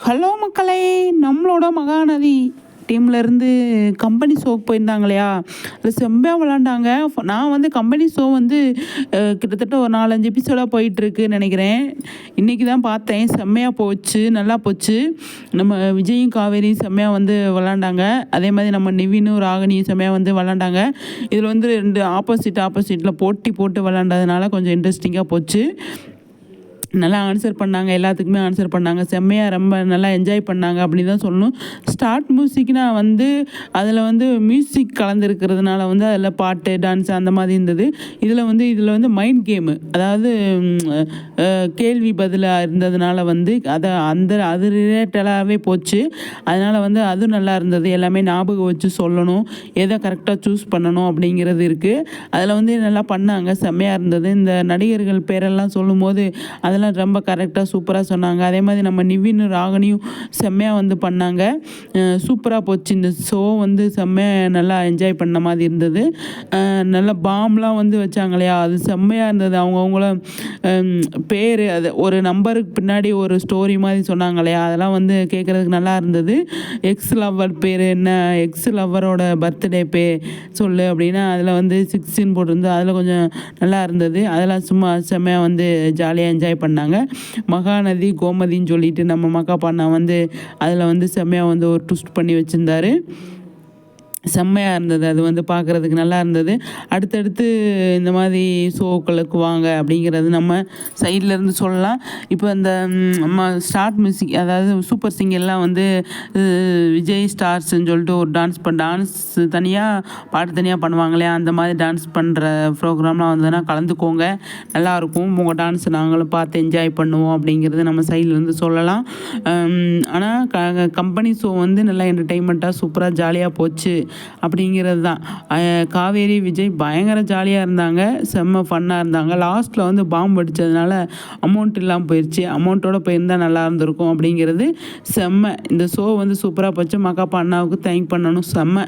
Hello மக்களே நம்மளோட Mahanadi டீம்லேருந்து company ஷோக்கு போயிருந்தாங்க இல்லையா அதில் செம்மையாக விளாண்டாங்க. நான் வந்து கம்பெனி ஷோ வந்து கிட்டத்தட்ட ஒரு நாலஞ்சு எபிசோடாக போயிட்டுருக்குன்னு நினைக்கிறேன். இன்றைக்கி தான் பார்த்தேன். செம்மையாக போச்சு நல்லா போச்சு. நம்ம விஜயும் காவேரியும் செம்மையாக வந்து விளாண்டாங்க. அதே மாதிரி நம்ம நிவினும் ராகினியும் செம்மையாக வந்து விளாண்டாங்க. இதில் வந்து ரெண்டு ஆப்போசிட் ஆப்போசிட்டில் போட்டி போட்டு விளாண்டதுனால கொஞ்சம் இன்ட்ரெஸ்டிங்காக போச்சு. நல்லா ஆன்சர் பண்ணாங்க எல்லாத்துக்குமே ஆன்சர் பண்ணாங்க. செம்மையாக ரொம்ப நல்லா என்ஜாய் பண்ணாங்க அப்படின்னு தான் சொல்லணும். ஸ்டார்ட் மியூசிக்னா வந்து அதில் வந்து மியூசிக் கலந்துருக்கிறதுனால வந்து அதில் பாட்டு டான்ஸ் அந்த மாதிரி இருந்தது. இதில் வந்து இதில் வந்து மைண்ட் கேமு அதாவது கேள்வி பதிலாக இருந்ததுனால வந்து அதை அந்த அது ரிலேட்டடாகவே போச்சு. அதனால் வந்து அதுவும் நல்லா இருந்தது. எல்லாமே ஞாபகம் வச்சு சொல்லணும். எதை கரெக்டாக சூஸ் பண்ணணும் அப்படிங்கிறது இருக்குது அதில் வந்து நல்லா பண்ணாங்க. செம்மையாக இருந்தது. இந்த நடிகர்கள் பேரெல்லாம் சொல்லும்போது அதில் அதெல்லாம் ரொம்ப கரெக்டாக சூப்பராக சொன்னாங்க. அதே மாதிரி நம்ம நிவின் ராகினியும் செம்மையாக வந்து பண்ணாங்க. சூப்பராக போச்சு. இந்த ஷோ வந்து செம்மையாக நல்லா என்ஜாய் பண்ண மாதிரி இருந்தது. நல்லா நல்ல பாம்லாம் வந்து வச்சாங்க இல்லையா அது செம்மையாக இருந்தது. அவங்கவுங்கள பேர் அது ஒரு நம்பருக்கு பின்னாடி ஒரு ஸ்டோரி மாதிரி சொன்னாங்க இல்லையா அதெல்லாம் வந்து கேட்குறதுக்கு நல்லா இருந்தது. எக்ஸ் லவ்வர் பேர் என்ன? எக்ஸ் லவ்வரோட பர்த்டே பே சொல்லு அப்படின்னா அதில் வந்து சிக்ஸ்டின் போட்டிருந்து அதில் கொஞ்சம் நல்லா இருந்தது. அதெல்லாம் சும்மா செம்மையாக வந்து ஜாலியாக என்ஜாய் பண்ணாங்க. மகாநதி கோமதின்னு சொல்லிட்டு நம்ம மக்கா பண்ணா வந்து அதில் வந்து செம்மையாக வந்து ஒரு ட்விஸ்ட் பண்ணி வச்சுருந்தாரு. செம்மையாக இருந்தது. அது வந்து பார்க்குறதுக்கு நல்லா இருந்தது. அடுத்தடுத்து இந்த மாதிரி ஷோக்களுக்கு வாங்க அப்படிங்கிறது நம்ம சைடில் இருந்து சொல்லலாம். இப்போ இந்த நம்ம ஸ்டார்ட் மியூசிக் அதாவது சூப்பர் சிங்கர்லாம் வந்து விஜய் ஸ்டார்ஸ்ன்னு சொல்லிட்டு ஒரு டான்ஸ் பண்ண டான்ஸ் தனியாக பாட்டு தனியாக பண்ணுவாங்களே அந்த மாதிரி டான்ஸ் பண்ணுற ப்ரோக்ராம்லாம் வந்ததுன்னா கலந்துக்கோங்க. நல்லாயிருக்கும் உங்கள் டான்ஸ் நாங்களும் பார்த்து என்ஜாய் பண்ணுவோம் அப்படிங்கிறது நம்ம சைடில் இருந்து சொல்லலாம். ஆனால் க கம்பெனி ஷோ வந்து நல்லா என்டர்டெயின்மெண்ட்டாக சூப்பராக ஜாலியாக போச்சு. அப்படிங்கிறது தான் காவேரி விஜய் பயங்கர ஜாலியாக இருந்தாங்க. செம்ம ஃபன்னாக இருந்தாங்க. லாஸ்ட்டில் வந்து பாம்பு அடித்ததுனால அமௌண்ட் இல்லாமல் போயிடுச்சு அமௌண்ட்டோட போயிருந்தால் நல்லா இருந்திருக்கும் அப்படிங்கிறது செம்ம. இந்த ஷோ வந்து சூப்பராக போச்சு. மக்காப்பா அண்ணாவுக்கு தேங்க் பண்ணணும். செம்ம.